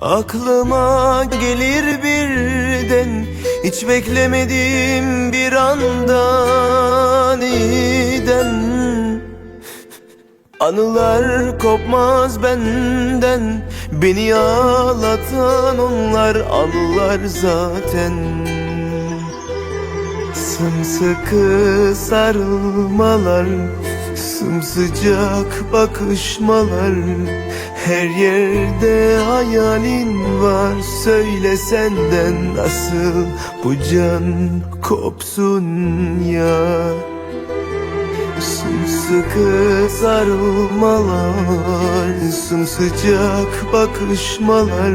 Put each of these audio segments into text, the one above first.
Aklıma gelir birden Hiç beklemedim bir anda aniden Anılar kopmaz benden Beni ağlatan onlar anılar zaten. Sımsıkı sarılmalar Sımsıcak bakışmalar Her yerde hayalin var Söyle senden nasıl bu can kopsun ya. Sımsıkı sarılmalar Sımsıcak bakışmalar.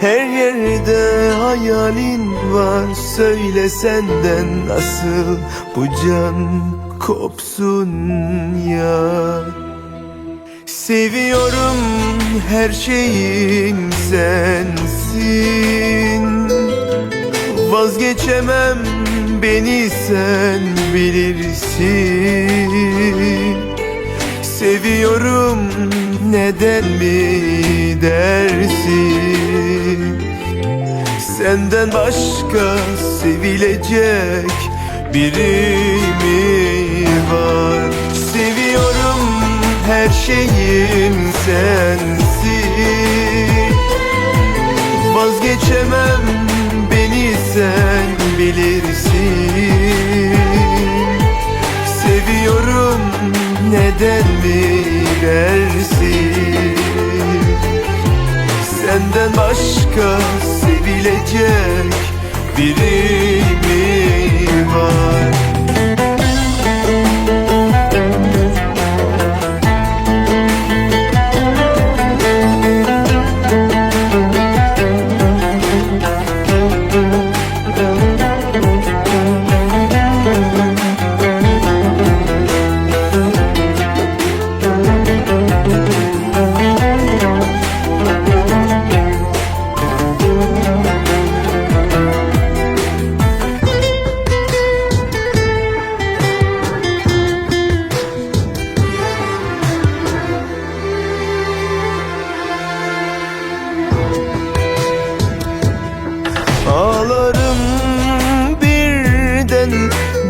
Her yerde hayalin var Söyle senden nasıl bu can kopsun ya Seviyorum her şeyim sensin. Vazgeçemem beni sen bilirsin. Seviyorum neden mi dersin? Senden başka sevilecek biri mi var her şeyim sensin Vazgeçemem beni sen bilirsin. Seviyorum neden mi dersin? Senden başka sevilecek biri mi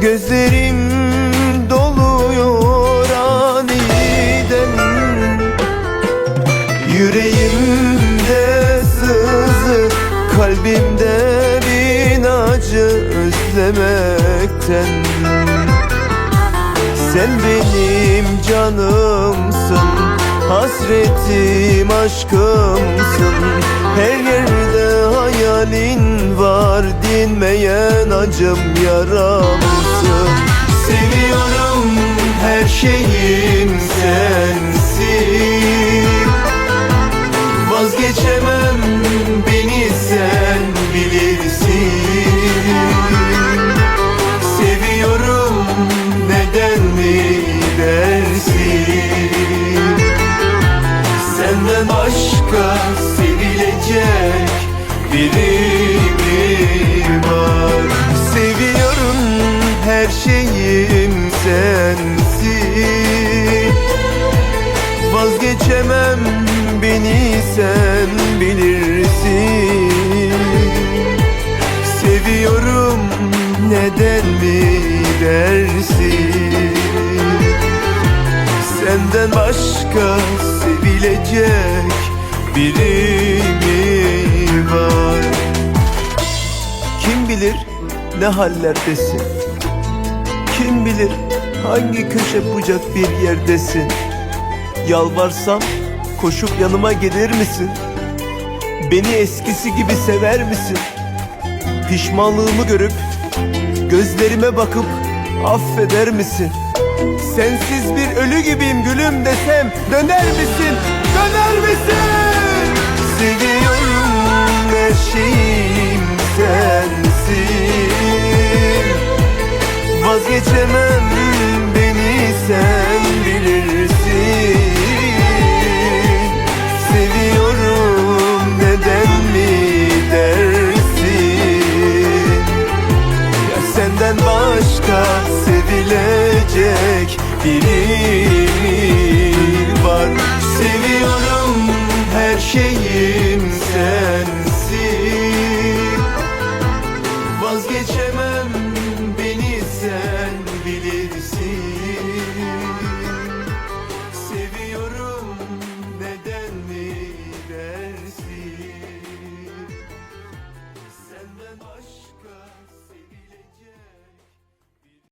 Gözlerim doluyor aniden. Yüreğimde sızı Kalbimde bin acı özlemekten. Sen benim canımsın Hasretim aşkımsın. Her yerde hayalin var Dinmeyen acım yaramsın Seviyorum her şeyim sensin. Vazgeçemem beni sen bilirsin. Seviyorum neden mi dersin? Senden başka sevilecek biri Vazgeçemem beni sen bilirsin. Seviyorum neden mi dersin? Senden başka sevilecek biri mi var? Kim bilir ne hallerdesin? Kim bilir hangi köşe bucak bir yerdesin Yalvarsam koşup yanıma gelir misin? Beni eskisi gibi sever misin? Pişmanlığımı görüp gözlerime bakıp affeder misin? Sensiz bir ölü gibiyim gülüm desem döner misin? Döner misin? Seviyorum her şeyim Ya